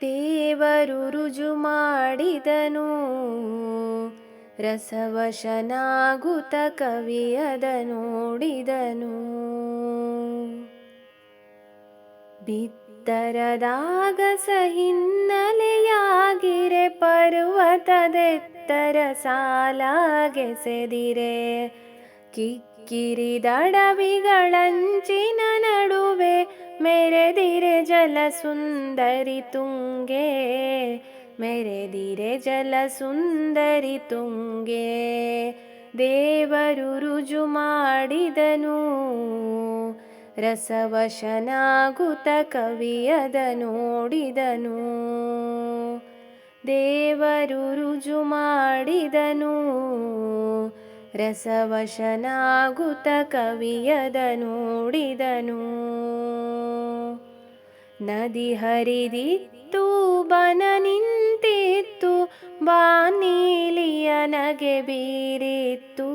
ದೇವರು ರುಜು ಮಾಡಿದನು. ರಸವಶನಾಗುತ ಕವಿಯದ ನೋಡಿದನು. ಬಿತ್ತರದಾಗ ಸಹಿನ್ನಲೆಯಾಗಿರೆ ಪರ್ವತದೆತ್ತರ ಸಾಲಾಗೆಸೆದಿರೆ ಕಿಕ್ಕಿರಿದಡವಿಗಳಂಚಿನ ನಡುವೆ ಜಲ ಸುಂದರಿ ತುಂಗೆ, ಮೆರೆದಿರೆ ಜಲ ಸುಂದರಿ ತುಂಗೆ. ದೇವರು ರುಜು ಮಾಡಿದನು, ರಸವಶನಾಗುತ ಕವಿಯದ ನೋಡಿದನು. ದೇವರು ರುಜು ಮಾಡಿದನು, ರಸವಶನಾಗುತ ಕವಿಯದ ನೋಡಿದನು. ನದಿ ಹರಿದಿತ್ತು, ಬನ ನಿಂತಿತ್ತು, ಬಾನೀಲಿಯ ಬೀರಿತ್ತು.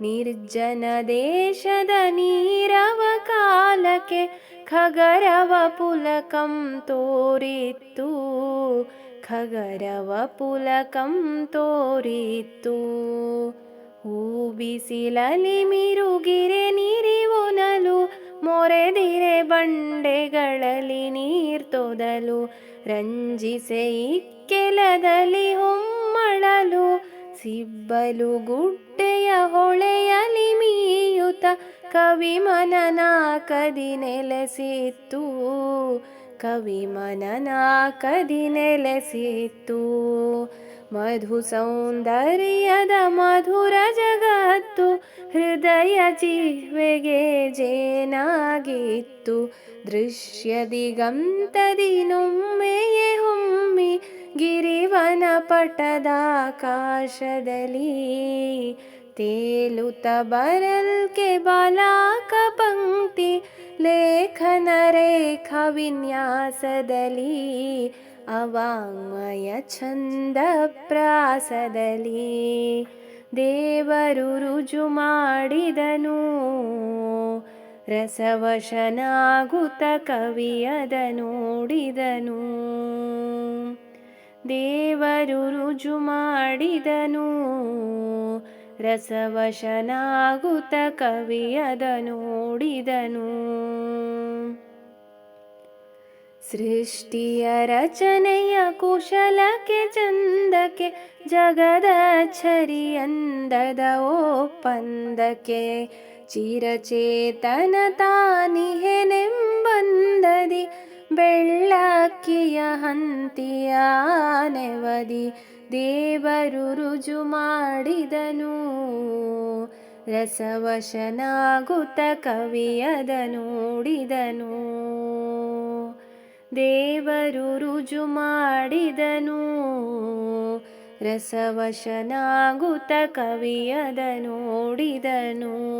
ನಿರ್ಜನ ದೇಶದ ನೀರವ ಕಾಲಕ್ಕೆ ಖಗರವ ಪುಲಕಂ ತೋರಿತ್ತು. ಖಗರವ ಪುಲಕಂ ತೋರಿತ್ತು. ಹೂ ಬಿಸಿಲಲಿ ಮಿರುಗಿರೆ ನೀರಿವೊನಲು ಮೊರೆದಿರೆ ಬಂಡೆಗಳಲ್ಲಿ ನೀರ್ತೊದಲು ರಂಜಿಸೆ ಇಕ್ಕೆಲದಲ್ಲಿ ಹೊಮ್ಮಳಲು ಸಿಬ್ಬಲು ಗುಡ್ಡೆಯ ಹೊಳೆಯಲಿ ಮೀಯುತ ಕವಿ ಮನನ ಕದಿ ನೆಲೆಸಿತ್ತು. ಕವಿ ಮನನ ಕದಿ ನೆಲೆಸಿತ್ತು ಮಧು ಸೌಂದರ್ಯದ ಮಧುರ ಜಗತ್ತು ಹೃದಯ ಜೀವೆಗೆ ಜೇನಾಗಿತ್ತು. ದೃಶ್ಯ ದಿಗಂತದಿ ನೊಮ್ಮೆಯೇ ಹೊಮ್ಮಿ ಗಿರಿವನ ಪಟದ ಆಕಾಶದಲ್ಲಿ. ತೇಲುತ ಬರಲ್ಕೆ ಬಲಾಕ ಪಂಕ್ತಿ ಲೇಖನ ರೇಖಾ ವಿನ್ಯಾಸದಲ್ಲಿ ಅವಾಂಗ್ಮಯ ಛಂದ ಪ್ರಾಸದಲ್ಲಿ ದೇವರು ರುಜು ಮಾಡಿದನು ರಸವಶನಾಗುತ್ತ ಕವಿಯದ ನೋಡಿದನು. ದೇವರು ರುಜು ಮಾಡಿದನು ರಸವಶನಾಗುತ್ತ ಕವಿಯದ ನೋಡಿದನು ಸೃಷ್ಟಿಯ ರಚನೆಯ ಕುಶಲಕ್ಕೆ ಚಂದಕ್ಕೆ ಜಗದ ಛರಿಯಂದದ ಒಪ್ಪಂದಕ್ಕೆ ಚಿರಚೇತನ ತಾನಿಹೆನೆಂಬಂದದಿ ಬೆಳ್ಳಕ್ಕಿಯ ಹಂತಿಯ ನೆವದಿ ದೇವರು ರುಜು ಮಾಡಿದನು. ರಸವಶನಾಗುತ್ತ ಕವಿಯದ ನೋಡಿದನು. ದೇವರು ರುಜು ಮಾಡಿದನು. ರಸವಶನಾಗುತ್ತ ಕವಿಯದ ನೋಡಿದನು.